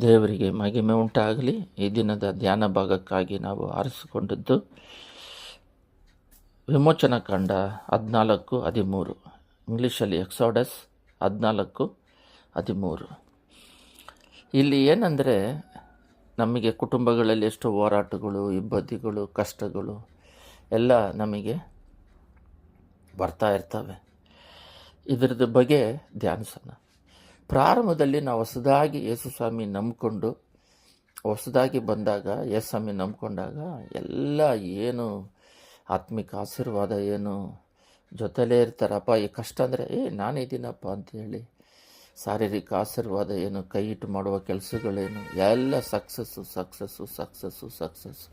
ದೇವರಿಗೆ ಮಹಿಮೆ ಉಂಟಾಗಲಿ. ಈ ದಿನದ ಧ್ಯಾನ ಭಾಗಕ್ಕಾಗಿ ನಾವು ಆರಿಸಿಕೊಂಡದ್ದು ವಿಮೋಚನ ಕಂಡ ಹದಿನಾಲ್ಕು, ಹದಿಮೂರು. ಇಂಗ್ಲೀಷಲ್ಲಿ ಎಕ್ಸಾಡಸ್ ಹದಿನಾಲ್ಕು, ಹದಿಮೂರು. ಇಲ್ಲಿ ಏನಂದರೆ ನಮಗೆ ಕುಟುಂಬಗಳಲ್ಲಿ ಎಷ್ಟು ಹೋರಾಟಗಳು, ಇಬ್ಬದಿಗಳು, ಕಷ್ಟಗಳು ಎಲ್ಲ ನಮಗೆ ಬರ್ತಾ ಇರ್ತವೆ. ಇದರದ ಬಗ್ಗೆ ಧ್ಯಾನಿಸೋಣ ಪ್ರಾರಂಭದಲ್ಲಿ ನಾವು ಹೊಸದಾಗಿ ಯೇಸು ಸ್ವಾಮಿ ನಂಬಿಕೊಂಡು, ಹೊಸದಾಗಿ ಬಂದಾಗ, ಯೇಸು ಸ್ವಾಮಿ ನಂಬಿಕೊಂಡಾಗ ಎಲ್ಲ ಏನು ಆತ್ಮಿಕ ಆಶೀರ್ವಾದ ಏನು ಜೊತೆಲೇ ಇರ್ತಾರಪ್ಪ, ಈ ಕಷ್ಟ ಅಂದರೆ, ಏ ನಾನಿದ್ದೀನಪ್ಪ ಅಂತೇಳಿ ಶಾರೀರಿಕ ಆಶೀರ್ವಾದ ಏನು, ಕೈ ಇಟ್ಟು ಮಾಡುವ ಕೆಲಸಗಳೇನು, ಎಲ್ಲ ಸಕ್ಸಸ್ಸು ಸಕ್ಸಸ್ಸು ಸಕ್ಸಸ್ಸು ಸಕ್ಸಸ್ಸು.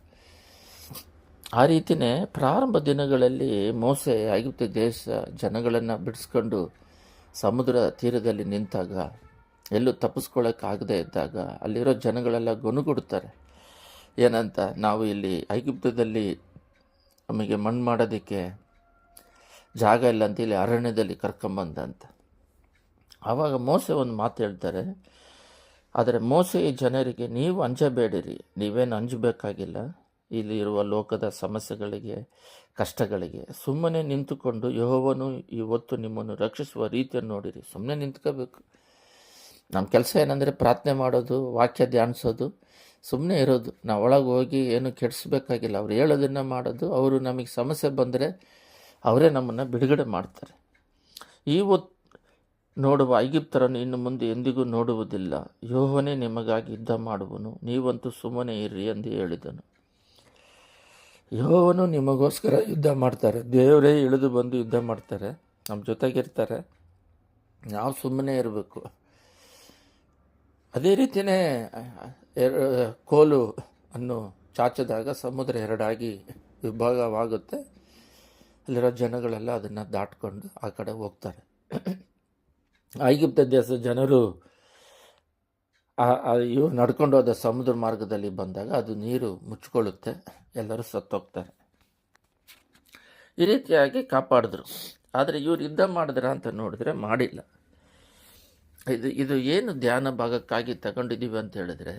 ಆ ರೀತಿಯೇ ಪ್ರಾರಂಭ ದಿನಗಳಲ್ಲಿ ಮೋಸೆ, ಐಗುಪ್ತ ದೇಶ ಜನಗಳನ್ನು ಬಿಡಿಸ್ಕೊಂಡು ಸಮುದ್ರ ತೀರದಲ್ಲಿ ನಿಂತಾಗ, ಎಲ್ಲೂ ತಪ್ಪಿಸ್ಕೊಳ್ಳೋಕ್ಕಾಗದೇ ಇದ್ದಾಗ ಅಲ್ಲಿರೋ ಜನಗಳೆಲ್ಲ ಗೊನುಗುಡ್ತಾರೆ ಏನಂತ, ನಾವು ಇಲ್ಲಿ ಐಗುಪ್ತದಲ್ಲಿ ನಮಗೆ ಮಣ್ಣು ಮಾಡೋದಕ್ಕೆ ಜಾಗ ಇಲ್ಲ ಅಂತ ಇಲ್ಲಿ ಅರಣ್ಯದಲ್ಲಿ ಕರ್ಕೊಂಬಂದ ಅಂತ ಆವಾಗ ಮೋಸೆ ಒಂದು ಮಾತು ಹೇಳ್ತಾರೆ, ಆದರೆ ಮೋಸೆ ಜನರಿಗೆ ನೀವು ಅಂಜಬೇಡಿರಿ, ನೀವೇನು ಅಂಜಬೇಕಾಗಿಲ್ಲ. ಇಲ್ಲಿ ಇರುವ ಲೋಕದ ಸಮಸ್ಯೆಗಳಿಗೆ, ಕಷ್ಟಗಳಿಗೆ ಸುಮ್ಮನೆ ನಿಂತುಕೊಂಡು ಯಹೋವನು ಇವತ್ತು ನಿಮ್ಮನ್ನು ರಕ್ಷಿಸುವ ರೀತಿಯನ್ನು ನೋಡಿರಿ. ಸುಮ್ಮನೆ ನಿಂತ್ಕೋಬೇಕು. ನಮ್ಮ ಕೆಲಸ ಏನಂದರೆ ಪ್ರಾರ್ಥನೆ ಮಾಡೋದು, ವಾಕ್ಯ ಧ್ಯಾನಿಸೋದು, ಸುಮ್ಮನೆ ಇರೋದು. ನಾವು ಒಳಗೆ ಹೋಗಿ ಏನು ಕೆಡಿಸ್ಬೇಕಾಗಿಲ್ಲ. ಅವ್ರು ಹೇಳೋದನ್ನು ಮಾಡೋದು, ಅವರು ನಮಗೆ ಸಮಸ್ಯೆ ಬಂದರೆ ಅವರೇ ನಮ್ಮನ್ನು ಬಿಡುಗಡೆ ಮಾಡ್ತಾರೆ. ಇವತ್ತು ನೋಡುವ ಐಗಿಪ್ತರನ್ನು ಇನ್ನು ಮುಂದೆ ಎಂದಿಗೂ ನೋಡುವುದಿಲ್ಲ. ಯೋಹನೇ ನಿಮಗಾಗಿ ಯುದ್ಧ ಮಾಡುವನು. ನೀವಂತೂ ಸುಮ್ಮನೆ ಇರ್ರಿ ಎಂದು ಹೇಳಿದನು. ಯಹೋವನು ನಿಮಗೋಸ್ಕರ ಯುದ್ಧ ಮಾಡ್ತಾರೆ. ದೇವರೇ ಇಳಿದು ಬಂದು ಯುದ್ಧ ಮಾಡ್ತಾರೆ. ನಮ್ಮ ಜೊತೆಗಿರ್ತಾರೆ. ನಾವು ಸುಮ್ಮನೆ ಇರಬೇಕು. ಅದೇ ರೀತಿಯೇ ಕೋಲು ಅನ್ನು ಚಾಚಿದಾಗ ಸಮುದ್ರ ಎರಡಾಗಿ ವಿಭಾಗವಾಗುತ್ತೆ. ಅಲ್ಲಿರೋ ಜನಗಳೆಲ್ಲ ಅದನ್ನು ದಾಟ್ಕೊಂಡು ಆ ಕಡೆ ಹೋಗ್ತಾರೆ. ಐಗುಪ್ತ ದೇಶದ ಜನರು ಇವು ನಡ್ಕೊಂಡು ಹೋದ ಸಮುದ್ರ ಮಾರ್ಗದಲ್ಲಿ ಬಂದಾಗ ಅದು ನೀರು ಮುಚ್ಚಿಕೊಳ್ಳುತ್ತೆ ಎಲ್ಲರೂ ಸತ್ತೋಗ್ತಾರೆ. ಈ ರೀತಿಯಾಗಿ ಕಾಪಾಡಿದ್ರು. ಆದರೆ ಇವ್ರು ಯುದ್ಧ ಮಾಡಿದ್ರ ಅಂತ ನೋಡಿದ್ರೆ ಮಾಡಿಲ್ಲ. ಇದು ಇದು ಏನು ಧ್ಯಾನ ಭಾಗಕ್ಕಾಗಿ ತಗೊಂಡಿದ್ದೀವಿ ಅಂತ ಹೇಳಿದ್ರೆ,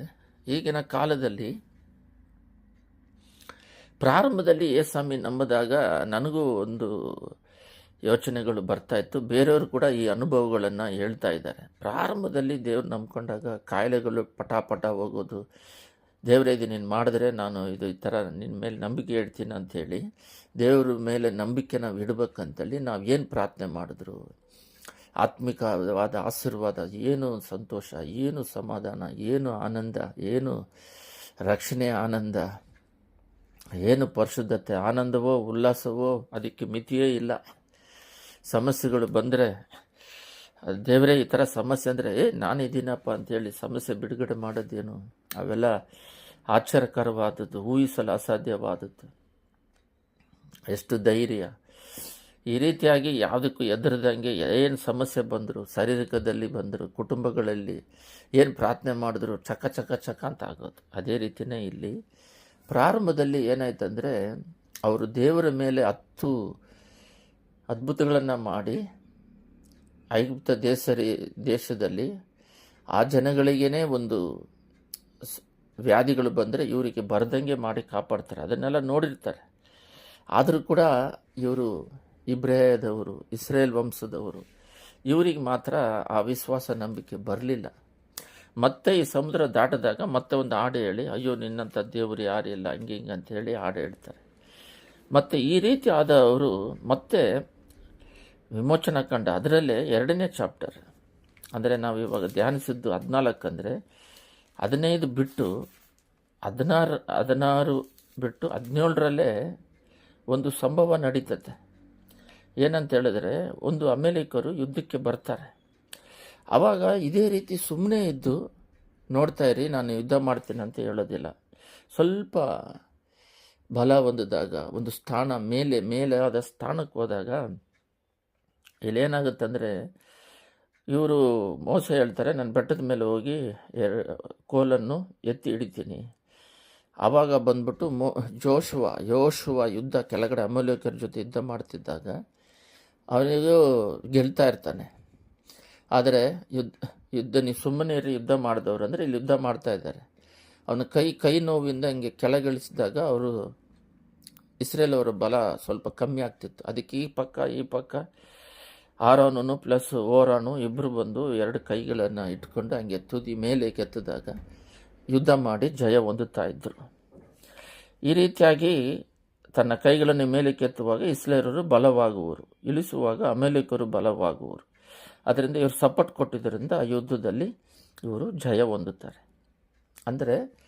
ಈಗಿನ ಕಾಲದಲ್ಲಿ ಪ್ರಾರಂಭದಲ್ಲಿ ಏಸ್ವಾಮಿ ನಂಬಿದಾಗ ನನಗೂ ಒಂದು ಯೋಚನೆಗಳು ಬರ್ತಾ ಇತ್ತು. ಬೇರೆಯವರು ಕೂಡ ಈ ಅನುಭವಗಳನ್ನು ಹೇಳ್ತಾ ಇದ್ದಾರೆ. ಪ್ರಾರಂಭದಲ್ಲಿ ದೇವ್ರು ನಂಬ್ಕೊಂಡಾಗ ಕಾಯಿಲೆಗಳು ಪಟಾಪಟ ಹೋಗೋದು, ದೇವರೇ ಇದು ನೀನು ಮಾಡಿದ್ರೆ ನಾನು ಇದು ಈ ಥರ ನಿನ್ನ ಮೇಲೆ ನಂಬಿಕೆ ಇಡ್ತೀನಿ ಅಂಥೇಳಿ ದೇವ್ರ ಮೇಲೆ ನಂಬಿಕೆ ನಾವು ಇಡಬೇಕಂತೇಳಿ ನಾವು ಏನು ಪ್ರಾರ್ಥನೆ ಮಾಡಿದ್ರು? ಆತ್ಮಿಕವಾದ ಆಶೀರ್ವಾದ, ಏನು ಸಂತೋಷ, ಏನು ಸಮಾಧಾನ, ಏನು ಆನಂದ, ಏನು ರಕ್ಷಣೆ ಆನಂದ, ಏನು ಪರಿಶುದ್ಧತೆ, ಆನಂದವೋ, ಉಲ್ಲಾಸವೋ, ಅದಕ್ಕೆ ಮಿತಿಯೇ ಇಲ್ಲ. ಸಮಸ್ಯೆಗಳು ಬಂದರೆ ದೇವರೇ ಈ ಥರ ಸಮಸ್ಯೆ ಅಂದರೆ, ಏ ನಾನಿದ್ದೀನಪ್ಪ ಅಂಥೇಳಿ ಸಮಸ್ಯೆ ಬಿಡುಗಡೆ ಮಾಡೋದೇನು? ಅವೆಲ್ಲ ಆಶ್ಚರ್ಯಕರವಾದದ್ದು, ಊಹಿಸಲು ಅಸಾಧ್ಯವಾದದ್ದು. ಎಷ್ಟು ಧೈರ್ಯ. ಈ ರೀತಿಯಾಗಿ ಯಾವುದಕ್ಕೂ ಎದುರದಂಗೆ ಏನು ಸಮಸ್ಯೆ ಬಂದರು, ಶಾರೀರಿಕದಲ್ಲಿ ಬಂದರು, ಕುಟುಂಬಗಳಲ್ಲಿ ಏನು ಪ್ರಾರ್ಥನೆ ಮಾಡಿದ್ರು, ಚಕ ಚಕ ಚಕ ಅಂತ ಆಗೋದು. ಅದೇ ರೀತಿಯೇ ಇಲ್ಲಿ ಪ್ರಾರಂಭದಲ್ಲಿ ಏನಾಯ್ತಂದರೆ, ಅವರು ದೇವರ ಮೇಲೆ ಹತ್ತು ಅದ್ಭುತಗಳನ್ನು ಮಾಡಿ ಐಗುಪ್ತ ದೇಶರಿ, ದೇಶದಲ್ಲಿ ಆ ಜನಗಳಿಗೇ ಒಂದು ವ್ಯಾಧಿಗಳು ಬಂದರೆ ಇವರಿಗೆ ಬರದಂಗೆ ಮಾಡಿ ಕಾಪಾಡ್ತಾರೆ. ಅದನ್ನೆಲ್ಲ ನೋಡಿರ್ತಾರೆ. ಆದರೂ ಕೂಡ ಇವರು ಇಬ್ರಾಯದವರು, ಇಸ್ರೇಲ್ ವಂಶದವರು, ಇವರಿಗೆ ಮಾತ್ರ ಆ ವಿಶ್ವಾಸ, ನಂಬಿಕೆ ಬರಲಿಲ್ಲ. ಮತ್ತೆ ಈ ಸಮುದ್ರ ದಾಟಿದಾಗ ಮತ್ತೆ ಒಂದು ಹಾಡು ಹೇಳಿ, ಅಯ್ಯೋ, ನಿನ್ನಂಥ ದೇವರು ಯಾರಿಲ್ಲ ಹಂಗೆ ಹಿಂಗೆ ಅಂತ ಹೇಳಿ ಹಾಡು ಹೇಳ್ತಾರೆ. ಮತ್ತು ಈ ರೀತಿ ಆದವರು ಮತ್ತೆ ವಿಮೋಚನಾ ಕಂಡ ಅದರಲ್ಲೇ ಎರಡನೇ ಚಾಪ್ಟರ್ ಅಂದರೆ ನಾವು ಇವಾಗ ಧ್ಯಾನಿಸಿದ್ದು ಹದಿನಾಲ್ಕು ಅಂದರೆ ಹದಿನೈದು ಬಿಟ್ಟು ಹದಿನಾರು ಹದಿನಾರು ಬಿಟ್ಟು ಹದಿನೇಳರಲ್ಲೇ ಒಂದು ಸಂಭವ ನಡೀತದೆ. ಏನಂತ ಹೇಳಿದ್ರೆ ಒಂದು ಅಮೇರಿಕರು ಯುದ್ಧಕ್ಕೆ ಬರ್ತಾರೆ. ಆವಾಗ ಇದೇ ರೀತಿ ಸುಮ್ಮನೆ ಇದ್ದು ನೋಡ್ತಾ ಇರಿ, ನಾನು ಯುದ್ಧ ಮಾಡ್ತೀನಿ ಅಂತ ಹೇಳೋದಿಲ್ಲ. ಸ್ವಲ್ಪ ಬಲ ಹೊಂದಿದಾಗ ಒಂದು ಸ್ಥಾನ ಮೇಲೆ ಮೇಲೆ ಆದ ಸ್ಥಾನಕ್ಕೆ ಹೋದಾಗ ಇಲ್ಲೇನಾಗುತ್ತಂದರೆ ಇವರು ಮೋಸ ಹೇಳ್ತಾರೆ, ನಾನು ಬೆಟ್ಟದ ಮೇಲೆ ಹೋಗಿ ಕೋಲನ್ನು ಎತ್ತಿ ಹಿಡಿತೀನಿ. ಆವಾಗ ಬಂದ್ಬಿಟ್ಟು ಮೋ, ಜೋಶುವ, ಯೋಶುವ ಯುದ್ಧ ಕೆಳಗಡೆ ಅಮೂಲ್ಯಕರ ಜೊತೆ ಯುದ್ಧ ಮಾಡ್ತಿದ್ದಾಗ ಅವನಿಗೂ ಗೆಲ್ತಾ ಇರ್ತಾನೆ. ಆದರೆ ಯುದ್ಧ ಯುದ್ಧ ನೀವು ಸುಮ್ಮನೆ ಇರಿ, ಯುದ್ಧ ಮಾಡಿದವ್ರು ಅಂದರೆ ಇಲ್ಲಿ ಯುದ್ಧ ಮಾಡ್ತಾ ಇದ್ದಾರೆ. ಅವನ ಕೈ ಕೈ ನೋವಿಂದ ಹಿಂಗೆ ಕೆಳಗಿಳಿಸಿದಾಗ ಅವರು ಇಸ್ರೇಲ್ ಅವರ ಬಲ ಸ್ವಲ್ಪ ಕಮ್ಮಿ ಆಗ್ತಿತ್ತು. ಅದಕ್ಕೆ ಈ ಪಕ್ಕ ಈ ಪಕ್ಕ ಆರೋನು ಪ್ಲಸ್ ಓರಾನು ಇಬ್ಬರು ಬಂದು ಎರಡು ಕೈಗಳನ್ನು ಇಟ್ಕೊಂಡು ಹಂಗೆ ತುದಿ ಮೇಲೆ ಕೆತ್ತಿದಾಗ ಯುದ್ಧ ಮಾಡಿ ಜಯ ಹೊಂದುತ್ತಾ ಇದ್ದರು ಈ ರೀತಿಯಾಗಿ ತನ್ನ ಕೈಗಳನ್ನು ಮೇಲೆ ಕೆತ್ತುವಾಗ ಇಸ್ಲೇರರು ಬಲವಾಗುವರು. ಇಳಿಸುವಾಗ ಅಮೇಲಿಕರು ಬಲವಾಗುವರು. ಅದರಿಂದ ಇವರು ಸಪೋರ್ಟ್ ಕೊಟ್ಟಿದ್ದರಿಂದ ಯುದ್ಧದಲ್ಲಿ ಇವರು ಜಯ ಹೊಂದುತ್ತಾರೆ. ಅಂದರೆ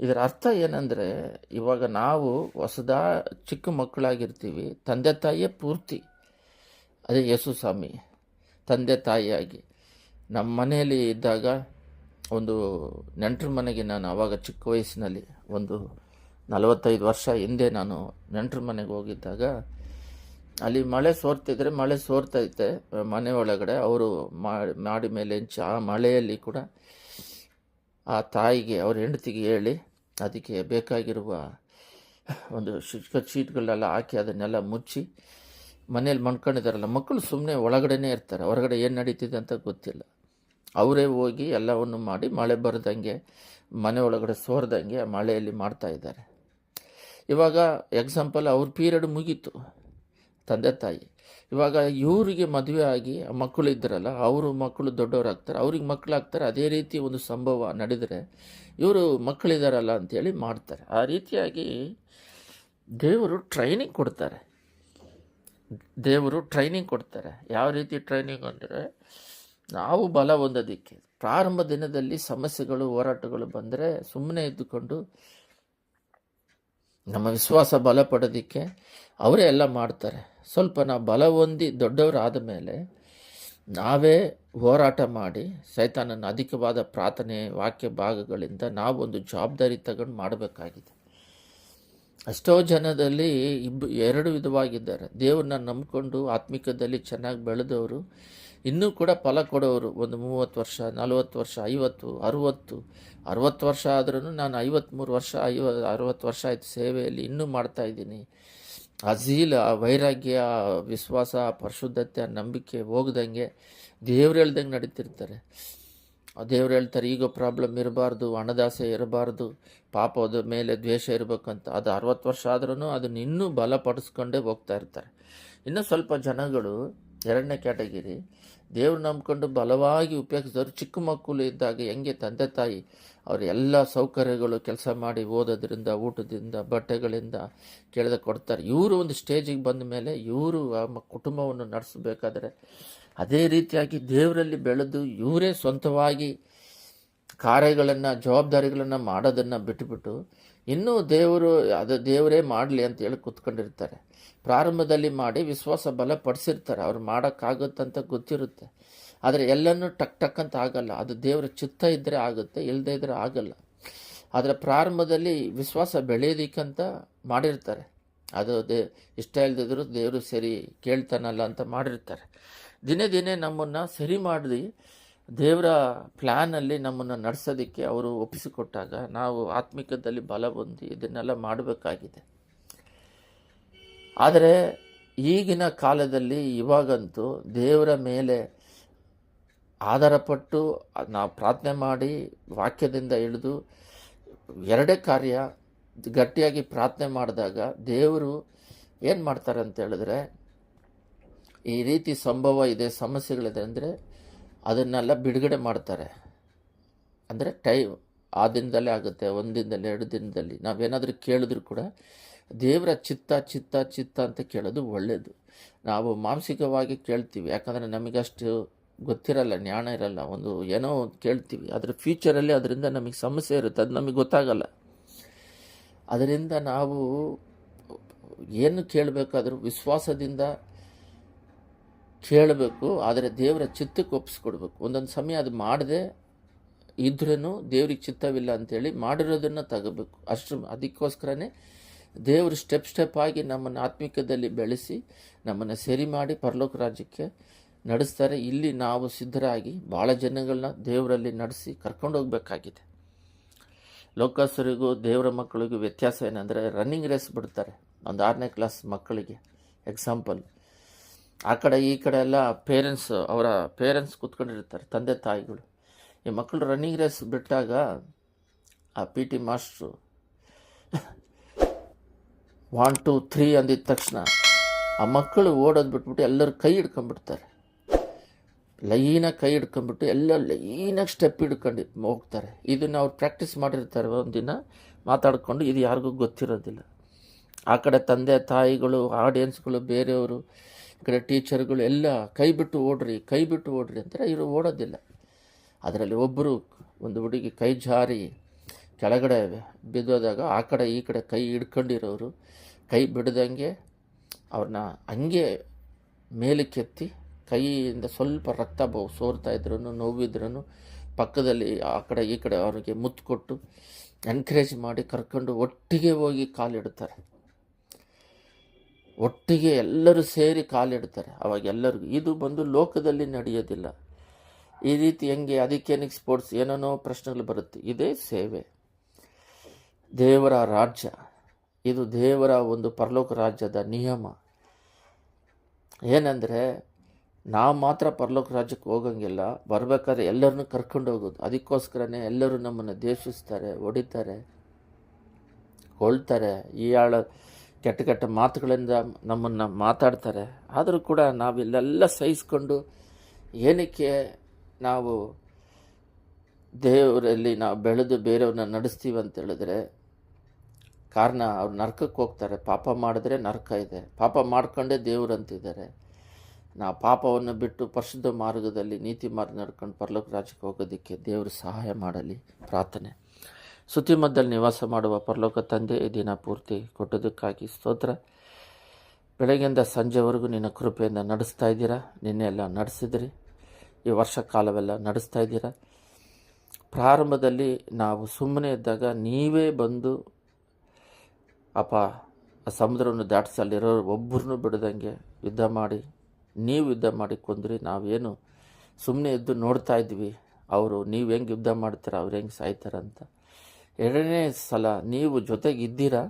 ಇದರ ಅರ್ಥ ಏನಂದರೆ ಇವಾಗ ನಾವು ಹೊಸದಾ ಚಿಕ್ಕ ಮಕ್ಕಳಾಗಿರ್ತೀವಿ, ತಂದೆ ತಾಯಿಯೇ ಪೂರ್ತಿ. ಅದೇ ಯೇಸು ಸ್ವಾಮಿ, ತಂದೆ ತಾಯಿಯಾಗಿ. ನಮ್ಮ ಮನೆಯಲ್ಲಿ ಇದ್ದಾಗ ಒಂದು ನೆಂಟರ ಮನೆಗೆ ನಾನು ಆವಾಗ ಚಿಕ್ಕ ವಯಸ್ಸಿನಲ್ಲಿ ಒಂದು ನಲವತ್ತೈದು ವರ್ಷ ಹಿಂದೆ ನಾನು ನೆಂಟರ ಮನೆಗೆ ಹೋಗಿದ್ದಾಗ, ಅಲ್ಲಿ ಮಳೆ ಸೋರ್ತಿದ್ರೆ ಮಳೆ ಸೋರ್ತೈತೆ, ಮನೆ ಒಳಗಡೆ. ಅವರು ಮಾಡಿ ಮೇಲೆ ಆ ಮಳೆಯಲ್ಲಿ ಕೂಡ ಆ ತಾಯಿಗೆ, ಅವ್ರ ಹೆಂಡತಿಗೆ ಹೇಳಿ ಅದಕ್ಕೆ ಬೇಕಾಗಿರುವ ಒಂದು ಶಿಟ್ ಶೀಟ್ಗಳೆಲ್ಲ ಹಾಕಿ ಅದನ್ನೆಲ್ಲ ಮುಚ್ಚಿ ಮನೇಲಿ ಮಣ್ಕೊಂಡಿದ್ದಾರಲ್ಲ, ಮಕ್ಕಳು ಸುಮ್ಮನೆ ಒಳಗಡೆನೇ ಇರ್ತಾರೆ. ಹೊರಗಡೆ ಏನು ನಡೀತಿದೆ ಅಂತ ಗೊತ್ತಿಲ್ಲ. ಅವರೇ ಹೋಗಿ ಎಲ್ಲವನ್ನು ಮಾಡಿ ಮಳೆ ಬರದಂಗೆ, ಮನೆ ಒಳಗಡೆ ಸೋರ್ದಂಗೆ ಆ ಮಳೆಯಲ್ಲಿ ಮಾಡ್ತಾ ಇದ್ದಾರೆ. ಇವಾಗ ಎಕ್ಸಾಂಪಲ್ ಅವ್ರ ಪೀರಿಯಡ್ ಮುಗೀತು. ತಂದೆ ತಾಯಿ. ಇವಾಗ ಇವರಿಗೆ ಮದುವೆ ಆಗಿ ಮಕ್ಕಳು ಇದ್ದರಲ್ಲ ಅವರು ಮಕ್ಕಳು ದೊಡ್ಡವರಾಗ್ತಾರೆ, ಅವ್ರಿಗೆ ಮಕ್ಕಳಾಗ್ತಾರೆ, ಅದೇ ರೀತಿ ಒಂದು ಸಂಭವ ನಡೆದರೆ ಇವರು ಮಕ್ಕಳಿದಾರಲ್ಲ ಅಂತೇಳಿ ಮಾಡ್ತಾರೆ. ಆ ರೀತಿಯಾಗಿ ದೇವರು ಟ್ರೈನಿಂಗ್ ಕೊಡ್ತಾರೆ. ದೇವರು ಟ್ರೈನಿಂಗ್ ಕೊಡ್ತಾರೆ. ಯಾವ ರೀತಿ ಟ್ರೈನಿಂಗ್ ಅಂದರೆ ನಾವು ಬಲ ಹೊಂದೋದಕ್ಕೆ. ಪ್ರಾರಂಭ ದಿನದಲ್ಲಿ ಸಮಸ್ಯೆಗಳು, ಹೋರಾಟಗಳು ಬಂದರೆ ಸುಮ್ಮನೆ ಇದ್ದುಕೊಂಡು ನಮ್ಮ ವಿಶ್ವಾಸ ಬಲ ಪಡೋದಕ್ಕೆ ಅವರೇ ಎಲ್ಲ ಮಾಡ್ತಾರೆ. ಸ್ವಲ್ಪ ನಾವು ಬಲ ಹೊಂದಿ ದೊಡ್ಡವರಾದ ಮೇಲೆ ನಾವೇ ಹೋರಾಟ ಮಾಡಿ ಸೈತಾನನ ಅಧಿಕವಾದ ಪ್ರಾರ್ಥನೆ ವಾಕ್ಯ ಭಾಗಗಳಿಂದ ನಾವೊಂದು ಜವಾಬ್ದಾರಿ ತಗೊಂಡು ಮಾಡಬೇಕಾಗಿದೆ. ಎಷ್ಟೋ ಜನದಲ್ಲಿ ಇಬ್ಬ, ಎರಡು ವಿಧವಾಗಿದ್ದಾರೆ. ದೇವ್ರನ್ನ ನಂಬಿಕೊಂಡು ಆತ್ಮಿಕದಲ್ಲಿ ಚೆನ್ನಾಗಿ ಬೆಳೆದವರು, ಇನ್ನೂ ಕೂಡ ಫಲ ಕೊಡೋರು ಒಂದು ಮೂವತ್ತು ವರ್ಷ, ನಲವತ್ತು ವರ್ಷ, ಐವತ್ತು, ಅರುವತ್ತು ಅರುವತ್ತು ವರ್ಷ ಆದ್ರೂ ನಾನು ಐವತ್ತ್ಮೂರು ವರ್ಷ, ಐವ, ಅರುವತ್ತು ವರ್ಷ ಆಯಿತು ಸೇವೆಯಲ್ಲಿ ಇನ್ನೂ ಮಾಡ್ತಾ ಇದ್ದೀನಿ. ಆ ಝೀಲ್, ಆ ವೈರಾಗ್ಯ ವಿಶ್ವಾಸ, ಆ ಪರಿಶುದ್ಧತೆ, ಆ ನಂಬಿಕೆ ಹೋಗ್ದಂಗೆ ದೇವ್ರು ಹೇಳ್ದಂಗೆ ನಡೀತಿರ್ತಾರೆ. ದೇವ್ರು ಹೇಳ್ತಾರೆ, ಈಗ ಪ್ರಾಬ್ಲಮ್ ಇರಬಾರ್ದು ಹಣದಾಸೆ ಇರಬಾರ್ದು ಪಾಪದ ಮೇಲೆ ದ್ವೇಷ ಇರಬೇಕಂತ. ಅದು ಅರವತ್ತು ವರ್ಷ ಆದ್ರೂ ಅದನ್ನ ಇನ್ನೂ ಬಲಪಡಿಸ್ಕೊಂಡೇ ಹೋಗ್ತಾ ಇರ್ತಾರೆ. ಇನ್ನು ಸ್ವಲ್ಪ ಜನಗಳು, ಎರಡನೇ ಕ್ಯಾಟಗಿರಿ, ದೇವ್ರು ನಂಬ್ಕೊಂಡು ಬಲವಾಗಿ ಉಪಯೋಗಿಸಿದವರು ಚಿಕ್ಕ ಮಕ್ಕಳು ಇದ್ದಾಗ ಹೆಂಗೆ ತಂದೆ ತಾಯಿ, ಅವ್ರ ಎಲ್ಲ ಸೌಕರ್ಯಗಳು ಕೆಲಸ ಮಾಡಿ ಓದೋದ್ರಿಂದ, ಊಟದಿಂದ, ಬಟ್ಟೆಗಳಿಂದ ಕೇಳಿದ ಕೊಡ್ತಾರೆ. ಇವರು ಒಂದು ಸ್ಟೇಜಿಗೆ ಬಂದ ಮೇಲೆ ಇವರು ಕುಟುಂಬವನ್ನು ನಡೆಸಬೇಕಾದ್ರೆ ಅದೇ ರೀತಿಯಾಗಿ ದೇವರಲ್ಲಿ ಬೆಳೆದು ಇವರೇ ಸ್ವಂತವಾಗಿ ಕಾರ್ಯಗಳನ್ನು, ಜವಾಬ್ದಾರಿಗಳನ್ನು ಮಾಡೋದನ್ನು ಬಿಟ್ಟುಬಿಟ್ಟು ಇನ್ನೂ ದೇವರು ಅದು ದೇವರೇ ಮಾಡಲಿ ಅಂತ ಹೇಳಿ ಕೂತ್ಕೊಂಡಿರ್ತಾರೆ. ಪ್ರಾರಂಭದಲ್ಲಿ ಮಾಡಿ ವಿಶ್ವಾಸ ಬಲ ಪಡಿಸಿರ್ತಾರೆ ಅವ್ರು ಮಾಡೋಕ್ಕಾಗುತ್ತಂತ ಗೊತ್ತಿರುತ್ತೆ. ಆದರೆ ಎಲ್ಲನೂ ಟಕ್ ಟಕ್ ಅಂತ ಆಗಲ್ಲ. ಅದು ದೇವರ ಚಿತ್ತ ಇದ್ದರೆ ಆಗುತ್ತೆ ಇಲ್ಲದೇ ಇದ್ದರೆ ಆಗಲ್ಲ. ಆದರೆ ಪ್ರಾರಂಭದಲ್ಲಿ ವಿಶ್ವಾಸ ಬೆಳೆಯೋದಕ್ಕಂತ ಮಾಡಿರ್ತಾರೆ. ಅದು ದೇ ಇಷ್ಟ ಇಲ್ಲದಿದ್ರು ದೇವರು ಸರಿ ಕೇಳ್ತಾನಲ್ಲ ಅಂತ ಮಾಡಿರ್ತಾರೆ. ದಿನೇ ದಿನೇ ನಮ್ಮನ್ನು ಸರಿ ಮಾಡಿ ದೇವರ ಪ್ಲ್ಯಾನಲ್ಲಿ ನಮ್ಮನ್ನು ನಡೆಸೋದಕ್ಕೆ ಅವರು ಒಪ್ಪಿಸಿಕೊಟ್ಟಾಗ ನಾವು ಆತ್ಮಿಕದಲ್ಲಿ ಬಲ ಹೊಂದಿ ಇದನ್ನೆಲ್ಲ ಮಾಡಬೇಕಾಗಿದೆ. ಆದರೆ ಈಗಿನ ಕಾಲದಲ್ಲಿ ಇವಾಗಂತೂ ದೇವರ ಮೇಲೆ ಆಧಾರಪಟ್ಟು ನಾವು ಪ್ರಾರ್ಥನೆ ಮಾಡಿ ವಾಕ್ಯದಿಂದ ಹಿಡಿದು ಎರಡೇ ಕಾರ್ಯ ಗಟ್ಟಿಯಾಗಿ ಪ್ರಾರ್ಥನೆ ಮಾಡಿದಾಗ ದೇವರು ಏನು ಮಾಡ್ತಾರೆ ಅಂತ ಹೇಳಿದ್ರೆ ಈ ರೀತಿ ಸಂಭವ ಇದೆ, ಸಮಸ್ಯೆಗಳಿದೆ ಅಂದರೆ ಅದನ್ನೆಲ್ಲ ಬಿಡುಗಡೆ ಮಾಡ್ತಾರೆ. ಅಂದರೆ ಟೈಮ್ ಆ ದಿನದಲ್ಲೇ ಆಗುತ್ತೆ, ಒಂದು ದಿನದಲ್ಲಿ, ಎರಡು ದಿನದಲ್ಲಿ. ನಾವೇನಾದರೂ ಕೇಳಿದ್ರು ಕೂಡ ದೇವರ ಚಿತ್ತ ಚಿತ್ತ ಚಿತ್ತ ಅಂತ ಕೇಳೋದು ಒಳ್ಳೆಯದು ನಾವು ಮಾನಸಿಕವಾಗಿ ಕೇಳ್ತೀವಿ. ಯಾಕಂದರೆ ನಮಗಷ್ಟು ಗೊತ್ತಿರಲ್ಲ, ಜ್ಞಾನ ಇರಲ್ಲ. ಒಂದು ಏನೋ ಕೇಳ್ತೀವಿ. ಅದರ ಫ್ಯೂಚರಲ್ಲಿ ಅದರಿಂದ ನಮಗೆ ಸಮಸ್ಯೆ ಇರುತ್ತೆ. ಅದು ನಮಗೆ ಗೊತ್ತಾಗಲ್ಲ. ಅದರಿಂದ ನಾವು ಏನು ಕೇಳಬೇಕಾದ್ರೂ ವಿಶ್ವಾಸದಿಂದ ಕೇಳಬೇಕು, ಆದರೆ ದೇವರ ಚಿತ್ತಕ್ಕೆ ಒಪ್ಪಿಸ್ಕೊಡ್ಬೇಕು. ಒಂದೊಂದು ಸಮಯ ಅದು ಮಾಡದೆ ಇದ್ರೂ ದೇವ್ರಿಗೆ ಚಿತ್ತವಿಲ್ಲ ಅಂತೇಳಿ ಮಾಡಿರೋದನ್ನು ತಗೋಬೇಕು. ಅಷ್ಟು ಅದಕ್ಕೋಸ್ಕರನೇ ದೇವರು ಸ್ಟೆಪ್ ಸ್ಟೆಪ್ ಆಗಿ ನಮ್ಮನ್ನು ಆತ್ಮಿಕದಲ್ಲಿ ಬೆಳೆಸಿ, ನಮ್ಮನ್ನು ಸರಿ ಮಾಡಿ ಪರಲೋಕ ರಾಜ್ಯಕ್ಕೆ ನಡೆಸ್ತಾರೆ. ಇಲ್ಲಿ ನಾವು ಸಿದ್ಧರಾಗಿ ಭಾಳ ಜನಗಳನ್ನ ದೇವರಲ್ಲಿ ನಡೆಸಿ ಕರ್ಕೊಂಡೋಗ್ಬೇಕಾಗಿದೆ ಲೋಕಾಸರಿಗೂ ದೇವರ ಮಕ್ಕಳಿಗೂ ವ್ಯತ್ಯಾಸ ಏನಂದರೆ ರನ್ನಿಂಗ್ ರೇಸ್ ಬಿಡ್ತಾರೆ. ಒಂದು ಆರನೇ ಕ್ಲಾಸ್ ಮಕ್ಕಳಿಗೆ. ಎಕ್ಸಾಂಪಲ್ ಆ ಕಡೆ ಈ ಕಡೆ ಎಲ್ಲ ಪೇರೆಂಟ್ಸ್ ಅವರ ಪೇರೆಂಟ್ಸ್ ಕೂತ್ಕೊಂಡಿರ್ತಾರೆ, ತಂದೆ ತಾಯಿಗಳು. ಈ ಮಕ್ಕಳು ರನ್ನಿಂಗ್ ರೇಸ್ ಬಿಟ್ಟಾಗ ಆ P T master one two three ಅಂದಿದ ತಕ್ಷಣ ಆ ಮಕ್ಕಳು ಓಡೋದು ಬಿಟ್ಬಿಟ್ಟು ಎಲ್ಲರೂ ಕೈ ಹಿಡ್ಕೊಂಡ್ಬಿಡ್ತಾರೆ. ಲೈನಾಗಿ ಕೈ ಹಿಡ್ಕೊಂಡ್ಬಿಟ್ಟು ಎಲ್ಲ ಲೈನಾಗಿ ಸ್ಟೆಪ್ ಹಿಡ್ಕೊಂಡು ಹೋಗ್ತಾರೆ. ಇದನ್ನು ಅವ್ರು ಪ್ರಾಕ್ಟೀಸ್ ಮಾಡಿರ್ತಾರೆ ಒಂದಿನ ಮಾತಾಡಿಕೊಂಡು ಇದು ಯಾರಿಗೂ ಗೊತ್ತಿರೋದಿಲ್ಲ. ಆ ಕಡೆ ತಂದೆ ತಾಯಿಗಳು ಆಡಿಯನ್ಸ್ಗಳು ಬೇರೆಯವರು ಕಡೆ ಟೀಚರ್ಗಳು ಎಲ್ಲ ಕೈ ಬಿಟ್ಟು ಓಡ್ರಿ, ಕೈ ಬಿಟ್ಟು ಓಡ್ರಿ ಅಂತಾರೆ, ಇವರು ಓಡೋದಿಲ್ಲ. ಅದರಲ್ಲಿ ಒಬ್ಬರು ಒಂದು ಹುಡುಗಿ ಕೈ ಜಾರಿ ಕೆಳಗಡೆ ಬಿದ್ದೋದಾಗ ಆ ಕಡೆ ಈ ಕಡೆ ಕೈ ಹಿಡ್ಕೊಂಡಿರೋರು, ಕೈ ಬಿಡ್ದಂಗೆ ಅವ್ರನ್ನ ಹಂಗೆ ಮೇಲಕ್ಕೆತ್ತಿ ಕೈಯಿಂದ ಸ್ವಲ್ಪ ರಕ್ತ ಬ, ಸೋರ್ತಾ ಇದ್ರೂ ನೋವಿದ್ರೂ ಪಕ್ಕದಲ್ಲಿ ಆ ಕಡೆ ಈ ಕಡೆ ಅವ್ರಿಗೆ ಮುತ್ತು ಕೊಟ್ಟು ಎನ್ಕರೇಜ್ ಮಾಡಿ ಕರ್ಕೊಂಡು ಒಟ್ಟಿಗೆ ಹೋಗಿ ಕಾಲಿಡ್ತಾರೆ. ಒಟ್ಟಿಗೆ ಎಲ್ಲರೂ ಸೇರಿ ಕಾಲಿಡ್ತಾರೆ ಅವಾಗ ಎಲ್ಲರಿಗೂ. ಇದು ಬಂದು ಲೋಕದಲ್ಲಿ ನಡೆಯೋದಿಲ್ಲ. ಈ ರೀತಿ ಹೆಂಗೆ ಅದಕ್ಕೇನಿಗೆ ಸ್ಪೋರ್ಟ್ಸ್ ಏನೇನೋ ಪ್ರಶ್ನೆಗಳು ಬರುತ್ತೆ. ಇದೇ ಸೇವೆ. ದೇವರ ರಾಜ್ಯ. ಇದು ದೇವರ ಒಂದು ಪರಲೋಕ ರಾಜ್ಯದ ನಿಯಮ. ಏನಂದರೆ, ನಾವು ಮಾತ್ರ ಪರಲೋಕ ರಾಜ್ಯಕ್ಕೆ ಹೋಗಂಗಿಲ್ಲ. ಬರ್ಬೇಕಾದ್ರೆ ಎಲ್ಲರನ್ನು ಕರ್ಕೊಂಡು ಹೋಗೋದು. ಅದಕ್ಕೋಸ್ಕರನೇ ಎಲ್ಲರೂ ನಮ್ಮನ್ನು ದೇಶಿಸ್ತಾರೆ, ಹೊಡಿತಾರೆ, ಕೊಳ್ತಾರೆ. ಈ ಆಳ ಕೆಟ್ಟ ಕೆಟ್ಟ ಮಾತುಗಳಿಂದ ನಮ್ಮನ್ನು ಮಾತಾಡ್ತಾರೆ. ಆದರೂ ಕೂಡ ನಾವಿಲ್ಲೆಲ್ಲ ಸಹಿಸ್ಕೊಂಡು ಏನಕ್ಕೆ ನಾವು ದೇವರಲ್ಲಿ ನಾವು ಬೆಳೆದು ಬೇರೆಯವ್ರನ್ನ ನಡೆಸ್ತೀವಿ ಅಂತ ಹೇಳಿದ್ರೆ, ಕಾರಣ ಅವ್ರು ನರಕಕ್ಕೆ ಹೋಗ್ತಾರೆ. ಪಾಪ ಮಾಡಿದ್ರೆ ನರಕ ಇದೆ. ಪಾಪ ಮಾಡ್ಕೊಂಡೇ ದೇವ್ರು ಅಂತಿದ್ದಾರೆ. ನಾವು ಪಾಪವನ್ನು ಬಿಟ್ಟು ಪರಿಶುದ್ಧ ಮಾರ್ಗದಲ್ಲಿ ನೀತಿ ಮಾರ್ಗ ನಡ್ಕೊಂಡು ಪರಲೋಕ ರಾಜ್ಯಕ್ಕೆ ಹೋಗೋದಕ್ಕೆ ದೇವರು ಸಹಾಯ ಮಾಡಲಿ. ಪ್ರಾರ್ಥನೆ. ಸುತ್ತಿಮದ್ದಲ್ಲಿ ನಿವಾಸ ಮಾಡುವ ಪರಲೋಕ ತಂದೆ ದಿನ ಪೂರ್ತಿ ಕೊಟ್ಟದಕ್ಕಾಗಿ ಸ್ತೋತ್ರ. ಬೆಳಗ್ಗೆಯಿಂದ ಸಂಜೆವರೆಗೂ ನಿನ್ನ ಕೃಪೆಯಿಂದ ನಡೆಸ್ತಾ ಇದ್ದೀರಾ? ನಿನ್ನೆ ಎಲ್ಲ ನಡೆಸಿದ್ರಿ. ಈ ವರ್ಷ ಕಾಲವೆಲ್ಲ ನಡೆಸ್ತಾ ಇದ್ದೀರಾ? ಪ್ರಾರಂಭದಲ್ಲಿ ನಾವು ಸುಮ್ಮನೆ ಇದ್ದಾಗ ನೀವೇ ಬಂದು, ಅಪ್ಪ, ಆ ಸಮುದ್ರವನ್ನು ದಾಟಿಸಿ ಒಬ್ಬರನ್ನು ಬಿಡದಂಗೆ ಯುದ್ಧ ಮಾಡಿ, ನೀವು ಯುದ್ಧ ಮಾಡಿ ಕೊಂದ್ರಿ. ನಾವೇನು ಸುಮ್ಮನೆ ಇದ್ದು ನೋಡ್ತಾ ಇದ್ವಿ. ಅವರು, ನೀವು ಹೆಂಗೆ ಯುದ್ಧ ಮಾಡ್ತೀರ? ಅವ್ರು ಹೆಂಗೆ ಸಾಯ್ತಾರಂತ. ಎರಡನೇ ಸಲ ನೀವು ಜೊತೆಗಿದ್ದೀರಾ,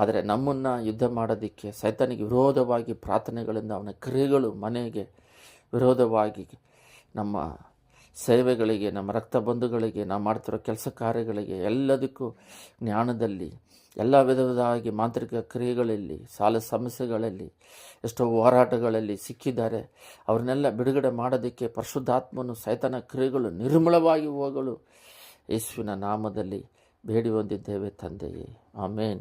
ಆದರೆ ನಮ್ಮನ್ನು ಯುದ್ಧ ಮಾಡೋದಕ್ಕೆ ಸೈತಾನಿಗೆ ವಿರೋಧವಾಗಿ ಪ್ರಾರ್ಥನೆಗಳಿಂದ ಅವನ ಕ್ರಿಯೆಗಳು ಮನೆಗೆ ವಿರೋಧವಾಗಿ ನಮ್ಮ ಸೇವೆಗಳಿಗೆ, ನಮ್ಮ ರಕ್ತ ಬಂಧುಗಳಿಗೆ, ನಾವು ಮಾಡ್ತಿರೋ ಕೆಲಸ ಕಾರ್ಯಗಳಿಗೆ ಎಲ್ಲದಕ್ಕೂ ಜ್ಞಾನದಲ್ಲಿ, ಎಲ್ಲ ವಿಧ ವಿಧವಾಗಿ ಮಾಂತ್ರಿಕ ಕ್ರಿಯೆಗಳಲ್ಲಿ, ಸಾಲ ಸಮಸ್ಯೆಗಳಲ್ಲಿ, ಎಷ್ಟೋ ಹೋರಾಟಗಳಲ್ಲಿ ಸಿಕ್ಕಿದ್ದಾರೆ. ಅವ್ರನ್ನೆಲ್ಲ ಬಿಡುಗಡೆ ಮಾಡೋದಕ್ಕೆ ಪರಿಶುದ್ಧಾತ್ಮನು ಸೈತನ ಕ್ರಿಯೆಗಳು ನಿರ್ಮಲವಾಗಿ ಹೋಗಲು ಯೇಸುವಿನ ನಾಮದಲ್ಲಿ ಬೇಡಿ ಹೊಂದಿದ್ದೇವೆ ತಂದೆಯೇ. ಆಮೇನ್.